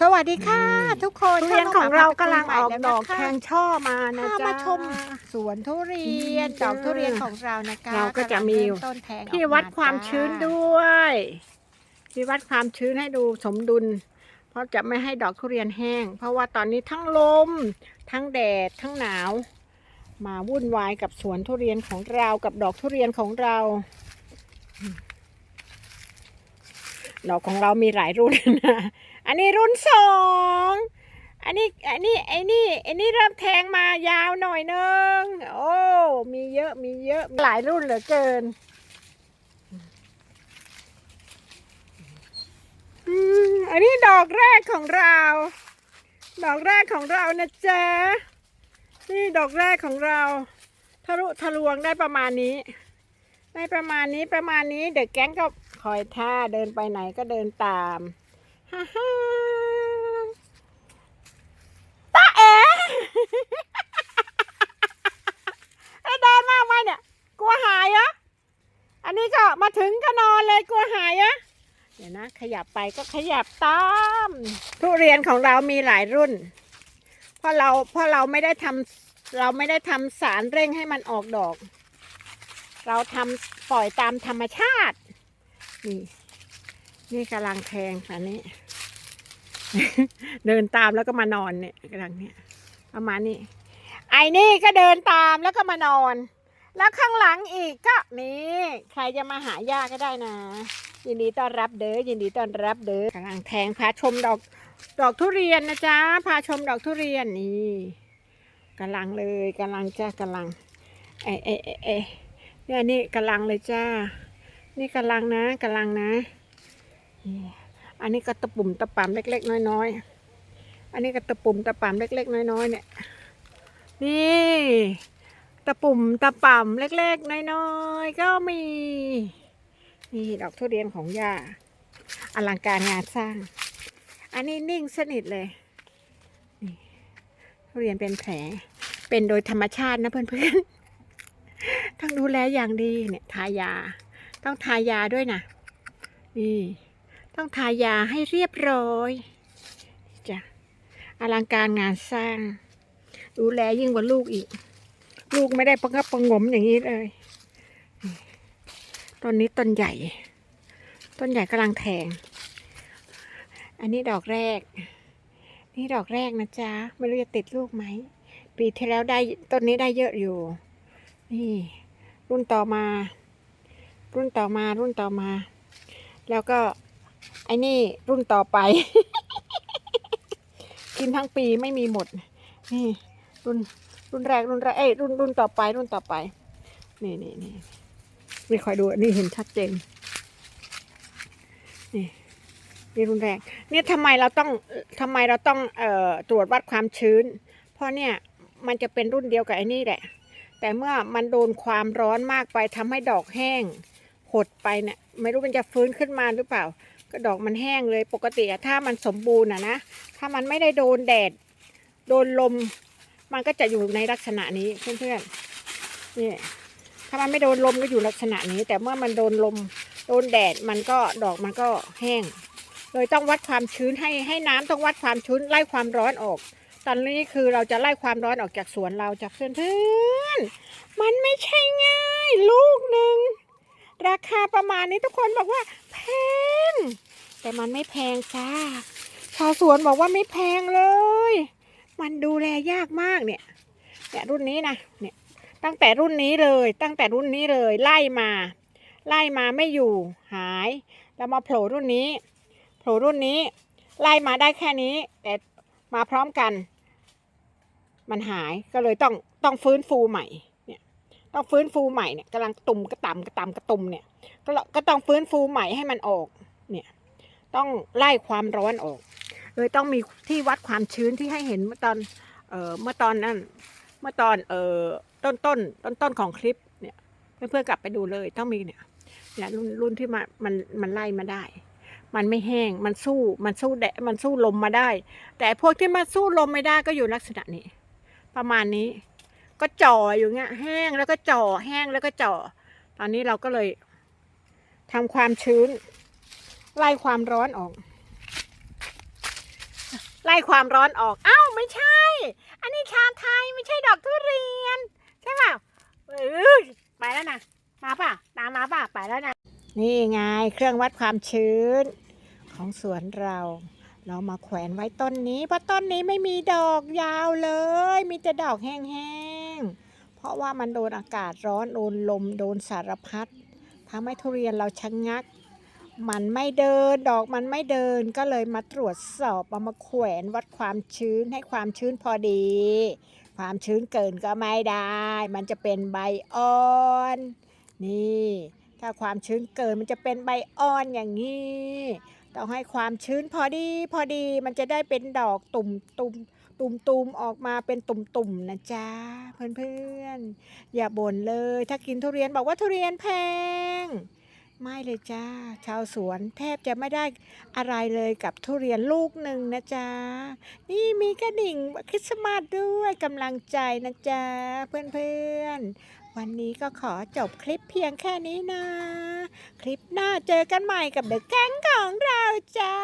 สวัสดีค่ะ ทุกคนทุเรียนของเรากำลังออกดอกแทแทงงช่อมานะถ้าจ๊ะมาชมสวนทุเรียนอืมดอกทุเรียนของเรานะคะเราก็จะมีกำลังเริ่ต้นแทงออกที่วัดความจ้ชื้นด้วยที่วัดความชื้นให้ดูสมดุล เพราะจะไม่ให้ดอกทุเรียนแห้ง เพราะว่าตอนนี้ทั้งลม ทั้งแดดทั้งหนาว มาวุ่นวายกับสวนทุเรียนของเรากับดอกทุเรียนของเรา ดอกของเรามีหลายรุ่นนะ อันนี้รุ่นสอง อันนี้ อันนี้ ไอ้นี่ ไอ้นี่เริ่มแทงมายาวหน่อยนึง โอ้ มีเยอะ มีเยอะ หลายรุ่นเหลือเกิน อันนี้ดอกแรกของเรา ดอกแรกของเรานะจ๊ะ นี่ดอกแรกของเรา ทะลุทะลวงได้ประมาณนี้ ได้ประมาณนี้ ประมาณนี้ เด็กแก๊งก็ คอยท่าเดินไปไหนก็เดินตามฮ่าฮ่าตาเอ๋ไอ้เดินมากไหมเนี่ย กลัวหายอะอันนี้ก็มาถึงก็นอนเลยกลัวหายอะเดี๋ยวนะ ขยับไปก็ขยับตามทุเรียนของเรามีหลายรุ่น เพราะเราเพราะเราไม่ได้ทำเราไม่ได้ทำสารเร่งให้มันออกดอก เราทำปล่อยตามธรรมชาติ นี่ นี่กำลังแทงอันนี้ เดินตามแล้วก็มานอนเนี่ยกำลังเนี่ยประมาณนี้ ไอ้นี่ก็เดินตามแล้วก็มานอน แล้วข้างหลังอีกก็นี่ใครจะมาหาย่าก็ได้นะ ยินดีต้อนรับเด้อยินดีต้อนรับเด้อกำลังแทงพาชมดอกดอกทุเรียนนะจ๊ะพาชมดอกทุเรียนนี่กำลังเลยกำลังจ้ากำลังเอะเอะเอะเอะเนี่ยนี่กำลังเลยจ้า นี่กำลังนะกำลังนะ อันนี้ก็ตะปุ่มตะปามเล็ก ๆ น้อยๆ อันนี้ก็ตะปุ่มตะปามเล็ก ๆ น้อยๆเนี่ย นี่ตะปุ่มตะป่ำเล็ก ๆ น้อยๆ ก็มี นี่ดอกทุเรียนของย่า อลังการงานสร้าง อันนี้นิ่งสนิทเลยนี่ทุเรียนเป็นแผล เป็นโดยธรรมชาตินะเพื่อนๆต้งดูแลอย่างดีเนี่ยทายา ต้องทายาด้วยนะนี่ต้องทายาให้เรียบร้อยจ้ะอลังการงานสร้าง ดูแลยิ่งกว่าลูกอีก ลูกไม่ได้ประคับประงมอย่างนี้เลยต้นนี้ต้นใหญ่ ต้นใหญ่กำลังแทง อันนี้ดอกแรก นี่ดอกแรกนะจ๊ะ ไม่รู้จะติดลูกไหม ปีที่แล้วได้ต้นนี้ได้เยอะอยู่ นี่ รุ่นต่อมา รุ่นต่อมารุ่นต่อมา แล้วก็ไอ้นี่รุ่นต่อไป กินทั้งปีไม่มีหมด นี่รุ่นรุ่นแรกรุ่นแรกเอ้ยรุ่นรุ่นต่อไปรุ่นต่อไป นี่นี่นี่นี่คอยดูนี่เห็นชัดเจนนี่นี่รุ่นแรกเนี่ยทำไมเราต้องทำไมเราต้องเอ่อตรวจวัดความชื้น เพราะเนี่ยมันจะเป็นรุ่นเดียวกับไอ้นี่แหละ แต่เมื่อมันโดนความร้อนมากไปทำให้ดอกแห้ง หดไปเนี่ยไม่รู้มันจะฟื้นขึ้นมาหรือเปล่า ก็ดอกมันแห้งเลยปกติอะถ้ามันสมบูรณ์อะนะถ้ามันไม่ได้โดนแดด โดนลม มันก็จะอยู่ในลักษณะนี้เพื่อนๆนี่ถ้ามันไม่โดนลมก็อยู่ลักษณะนี้ แต่เมื่อมันโดนลมโดนแดดมันก็ดอกมันก็แห้งเลยต้องวัดความชื้นให้ให้น้ำต้องวัดความชื้นไล่ความร้อนออก ตอนนี้คือเราจะไล่ความร้อนออกจากสวนเราจากเพื่อนเพื่อนๆมันไม่ใช่ง่าย ลูกหนึ่ง ราคาประมาณนี้ทุกคนบอกว่า แพง แต่มันไม่แพงจ้าชาวสวนบอกว่าไม่แพงเลย มันดูแลยากมากเนี่ยเนี่ยรุ่นนี้นะเนี่ยตั้งแต่รุ่นนี้เลย ตั้งแต่รุ่นนี้เลย ไล่มา ไล่มาไม่อยู่ หายแล้วมาโผล่รุ่นนี้โผล่รุ่นนี้ ไล่มาได้แค่นี้ แต่มาพร้อมกัน มันหายก็เลยต้องต้องฟื้นฟูใหม่ ต้องฟื้นฟูใหม่เนี่ยกำลังตุ่มกระต่ำกระต่ำกระตุ่มเนี่ยก็ก็ต้องฟื้นฟูใหม่ให้มันออกเนี่ยต้องไล่ความร้อนออกเลยต้องมีที่วัดความชื้นที่ให้เห็นเมื่อตอนเอ่อเมื่อตอนนั้นเมื่อตอนเอ่อต้นต้นต้นต้นของคลิปเนี่ยเพื่อนๆกลับไปดูเลยต้องมีเนี่ยเนี่ยรุ่นรุ่นที่มามันมันไล่มาได้ มันไม่แห้งมันสู้มันสู้แดดมันสู้ลมมาได้ แต่พวกที่มาสู้ลมไม่ได้ก็อยู่ลักษณะนี้ ประมาณนี้ ก็จ่ออยู่เงี้ยแห้งแล้วก็จ่อแห้งแล้วก็จ่อ ตอนนี้เราก็เลยทำความชื้น ไล่ความร้อนออก ไล่ความร้อนออกเอ้าไม่ใช่ อันนี้ชาไทยไม่ใช่ดอกทุเรียน ใช่เปล่าเออไปแล้วนะมาป่ะตามมาป่ะไปแล้วนะนี่ไงเครื่องวัดความชื้นของสวนเรา เรามาแขวนไว้ต้นนี้ เพราะต้นนี้ไม่มีดอกยาวเลย มีแต่ดอกแห้งๆ เพราะว่ามันโดนอากาศร้อนโดนลมโดนสารพัดทำให้ทุเรียนเราชะงงัก มันไม่เดินดอกมันไม่เดินก็เลยมาตรวจสอบเอามาแขวนวัดความชื้นให้ความชื้นพอดี ความชื้นเกินก็ไม่ได้ มันจะเป็นใบอ่อน นี่ ถ้าความชื้นเกินมันจะเป็นใบอ่อนอย่างนี้ ต้องให้ความชื้นพอดีพอดีมันจะได้เป็นดอกตุ่มตุ่มตุ่มตุ่มออกมาเป็นตุ่มตุ่มนะจ๊ะเพื่อนเพื่อนๆอย่าบ่นเลย ถ้ากินทุเรียนบอกว่าทุเรียนแพง ไม่เลยจ้า ชาวสวนแทบจะไม่ได้อะไรเลยกับทุเรียนลูกหนึ่งนะจ๊ะ นี่มีกระดิ่งคริสต์มาสด้วยกำลังใจนะจ๊ะ เพื่อนๆ วันนี้ก็ขอจบคลิปเพียงแค่นี้นะ คลิปหน้าเจอกันใหม่กับเดอะแก๊งของเราจ้า